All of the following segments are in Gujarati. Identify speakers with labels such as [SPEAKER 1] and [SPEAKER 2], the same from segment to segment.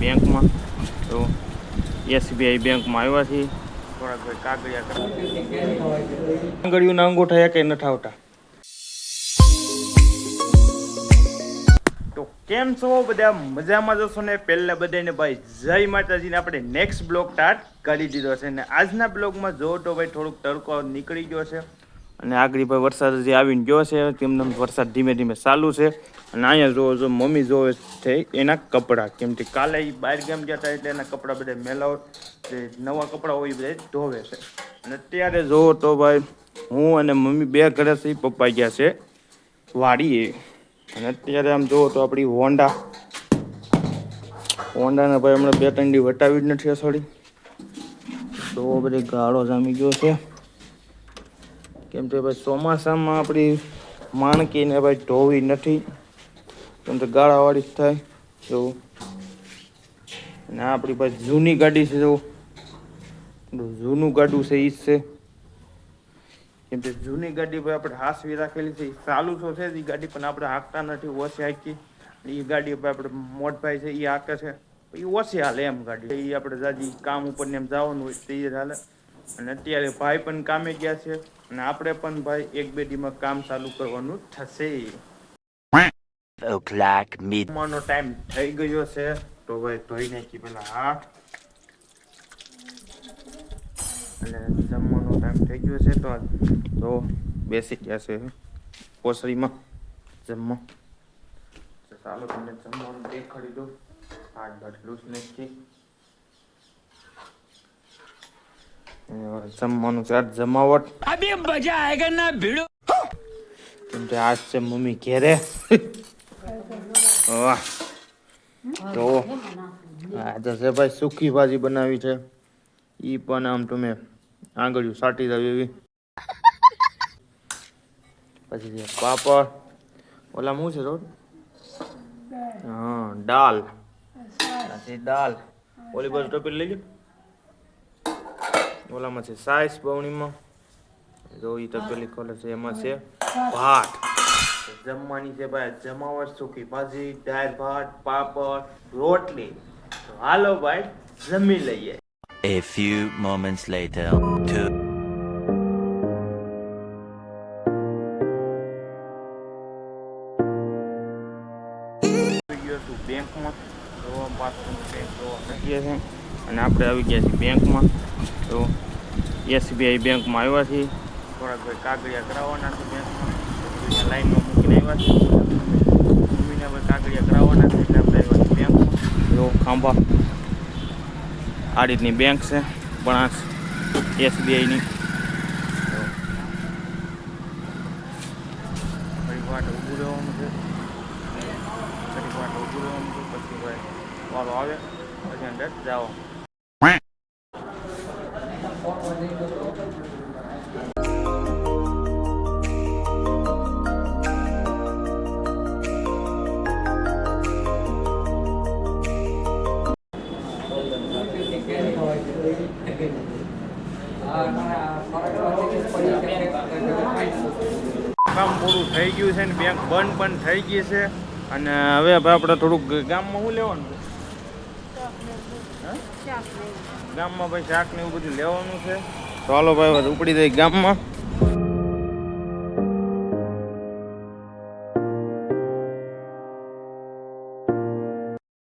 [SPEAKER 1] બેંકમાં. તો એસબીઆઈ બેંકમાં આવ્યા છીએ. થોડાક ભાઈ કાગળિયા કાગળિયું કાગળિયુંના અંગૂઠા કે નથી આવતા. તો કેમ છો બધા? મજામાં જશો ને? પહેલા બધાને ભાઈ જય માતાજીને આપણે નેક્સ્ટ બ્લોગ સ્ટાર્ટ કરી દીધો છે. ને આજના બ્લોગમાં જો તો ભાઈ થોડુંક તડકો નીકળી ગયો છે. અને આગળ ભાઈ વરસાદ જે આવીને ગયો છે, તેમને વરસાદ ધીમે ધીમે ચાલુ છે. અને અહીંયા જોવો જો મમ્મી જોવે છે, એના કપડાં કેમ કે કાલે એ બહાર ગામ ગયા હતા એટલે એના કપડાં બધા મેલાવ જે નવા કપડાં હોય એ બધા ધોવે છે. અને અત્યારે જોવો તો ભાઈ, હું અને મમ્મી બે ઘરેથી પપ્પા ગયા છે, વાડીએ. અને અત્યારે આમ જોવો તો આપણી હોન્ડા. હોન્ડાને ભાઈ હમણાં બે ત્રણ વટાવી જ નથી અસડી. તો બધી ગાળો જામી ગયો છે. કેમ કે ભાઈ ચોમાસામાં આપણી માણકીને ભાઈ ધોવી નથી. કેમ કે ગાળાવાળી જ થાય જો અને આપણી ભાઈ જૂની ગાડી છે જો જૂનું ગાડું છે એ જ છે. કેમ કે જૂની ગાડી ભાઈ આપણે હાસવી રાખેલી છે એ ચાલુ તો છે એ ગાડી, પણ આપણે હાંકતા નથી, ઓછી હાંકી એ ગાડી ભાઈ આપણે મોટભાઈ છે એ હાંકે છે. એ ઓછી હાલે એમ ગાડી. એ આપણે જાજી કામ ઉપર ને એમ જવાનું હોય તે જ હાલે. અને અત્યારે ભાઈ પણ કામે ગયા છે અને આપણે પણ ભાઈ એક બેડીમાં કામ ચાલુ કરવાનું થશે. જમવાનો ટાઈમ થઈ ગયો છે. તો ભાઈ ધોઈ નાખી પેલા હાથ. અને જમવાનો ટાઈમ થઈ ગયો છે તો તો બેસી ગયા છે. કોસરીમાં જમવા. ચાલો તમને જમવાનું દેખાડી દો હાથ બાટ લૂસ નાખી જમવાનું છે આજ જમાવટ.
[SPEAKER 2] અબે મજા આયેગા ના ભીડો?
[SPEAKER 1] કેમ કે આજ છે મમ્મી ઘેરે. વાહ. તો આજે છે ભાઈ સૂકી ભાજી બનાવી છે એ પણ આમ તમે આંગળીઓ સાટી દવી એવી. પછી પાપડ. ઓલા શું છે રોડ હા દાલ. દાલ. ઓલી બસ ટોપી લઈ લો ઓલામાં છે સાઈસ બવણીમાં જો ઈ તપેલી કોલર છે એમાં છે ભાત. જમવાની છે ભાઈ જમાવટ સુકી ભાજી દાળ ભાત પાપડ રોટલી. તો હાલો ભાઈ જમી લઈએ.
[SPEAKER 2] A few moments later, two.
[SPEAKER 1] તો પાસબુક બેંક જોવા મળીએ છે અને આપણે આવી ગયા છીએ બેંકમાં. તો એસબીઆઈ બેંકમાં આવ્યા છીએ. થોડાક ભાઈ કાગળિયા કરાવવાના છે બેંકમાં. લાઈનમાં મૂકીને આવ્યા છે. મમ્મીને કાગળિયા કરાવવાના છે એટલે આપણે આવ્યા છીએ બેંકમાં. જો ખાંભા. આ રીતની બેંક છે બનાસ એસબીઆઈની થોડીક વાર ઊભું રહેવાનું છે. ઘડીક વાર ઊભું રહેવાનું છે પછી ભાઈ વારો આવે પછી અંદર જાઓ કામ પૂરું થઈ ગયું છે ને બેંક બંધ પણ થઈ ગઈ છે અને હવે આપણે થોડુંક ગામમાં શું લેવાનું ગામમાં ભાઈ શાક ને એવું બધું લેવાનું છે. તો હાલો ભાઈ ઉપડી જાય ગામમાં.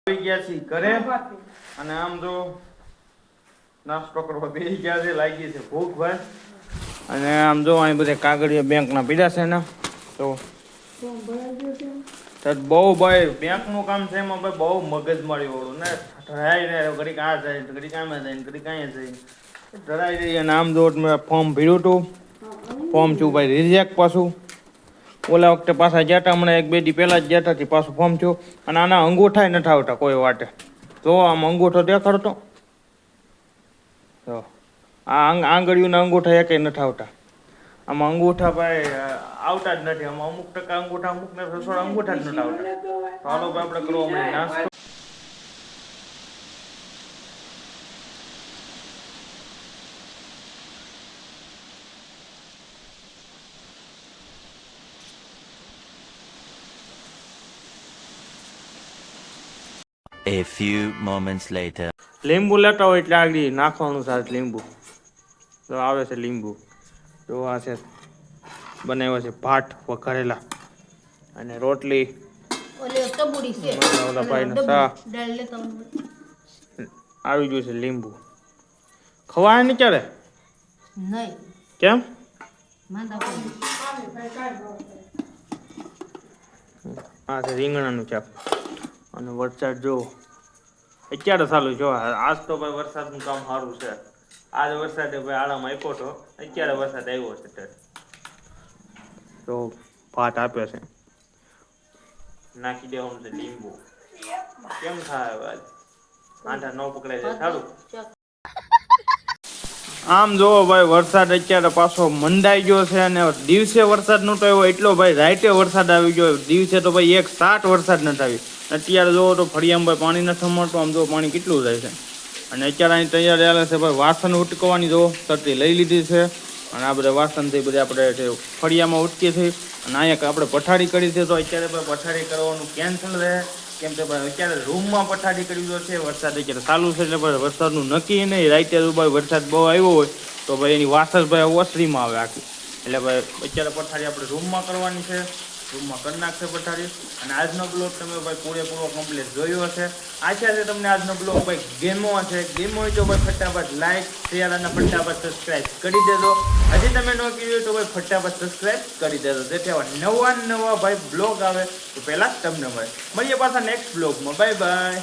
[SPEAKER 1] ગયા છીએ ઘરે. અને આમ જો નાસ્તો કરવા બેસી ગયા છે, લાગી છે ભૂખ ભાઈ. અને આમ જો અહીં બધા કાગળિયા બેંકના પીડા છે ને, તો બહુ ભાઈ, બેંકનું કામ છે એમાં ભાઈ બહુ મગજમારી વાળું ને ઠરાઈ રહે ઘડીક આ જાય ઘડી આમાં જાય ઘડીક અહીંયા જાય ઠરાઈ રહી અને આમ જો મેં ફોર્મ ભર્યું હતું ફોર્મ છું ભાઈ રિજેક્ટ પાછું. ઓલા વખતે પાછા હતા હમણાં એક બે દી પહેલા જ ગયા હતા પાછું ફોર્મ થયું અને આના અંગૂઠાય નથી આવતા કોઈ વાટે. જો આમ અંગૂઠો દેખાડતો. તો આ આંગ આંગળીઓના અંગૂઠા એકેય નથી આવતા. આમાં અંગૂઠા ભાઈ આવતા જ નથી. આમાં અમુક ટકા અંગૂઠા અમુક ને થોડા અંગૂઠા જ નથી આવતા. તો હાલો ભાઈ આપણે કરવા હમણાં નાસ્તો.
[SPEAKER 2] A few moments later.
[SPEAKER 1] લીંબુ લેતા હોય એટલે આગળ નાખવાનું સાથે લીંબુ. તો આવે છે લીંબુ. તો આ છે. બનાવ્યા છે ભાટ વઘારેલા અને રોટલી.
[SPEAKER 3] ઓલે
[SPEAKER 1] ભાઈનો
[SPEAKER 3] આવું.
[SPEAKER 1] આવી ગયું છે લીંબુ. ખવાય નહીં ક્યારે? કેમ? આ છે રીંગણાનું ચાપ અને વરસાદ જો અત્યારે ચાલુ જો આજ તો ભાઈ વરસાદનું કામ સારું છે. આજ વરસાદે ભાઈ આરામ આપ્યો હતો અત્યારે વરસાદ આવ્યો છે ત્યારે. તો ભાત આપ્યો છે. નાખી દેવાનું છે લીંબુ. કેમ થાય વાત? આંટા ન પકડાય છે. સારું. આમ જોવો ભાઈ વરસાદ અત્યારે પાછો મંડાઈ ગયો છે અને દિવસે વરસાદ નહોતો આવ્યો એટલો ભાઈ રાઈતે વરસાદ આવી ગયો. દિવસે તો ભાઈ એક સાત વરસાદ નથી આવી અત્યારે જોવો તો ફળિયામાં ભાઈ પાણી નથી મળતું. આમ જો પાણી કેટલું જાય છે. અને અત્યારે અહીં તૈયાર રહેલા છે ભાઈ વાસણ ઉટકવાની જો તરતી લઈ લીધી છે. અને આ બધા વાસણથી બધા આપણે ફળિયામાં ઉટકી થઈ અને અહીંયા આપણે પથારી કરી છે, તો અત્યારે ભાઈ પથારી કરવાનું કેન્સલ રહે કેમ કે અત્યારે રૂમમાં પથારી કરવી છે, વરસાદ અત્યારે ચાલુ છે, એટલે ભાઈ વરસાદનું નક્કી નહીં. રાતે ભાઈ વરસાદ બહુ આવ્યો હોય, તો ભાઈ એની વાસર ભાઈ ઓસરીમાં આવે આખી. એટલે ભાઈ, અત્યારે પથારી આપણે રૂમમાં કરવાની છે. રૂમમાં કરી નાખશે પથારી. અને આજનો બ્લોગ તમે ભાઈ પૂરેપૂરો કમ્પ્લીટ જોયો હશે. આશા છે તમને આજનો બ્લોગ ભાઈ ગેમો હશે. ગેમો હોય તો ભાઈ ફટાફટ લાઈક શેર અને ફટાફટ સબસ્ક્રાઈબ કરી દેજો. હજી તમે ન કર્યું તો ભાઈ ફટાફટ સબસ્ક્રાઈબ કરી દેજો. જેથી આવા નવા નવા ભાઈ બ્લોગ આવે. તો પહેલા તમને મળે. મળીએ પાછા નેક્સ્ટ બ્લોગમાં. Bye bye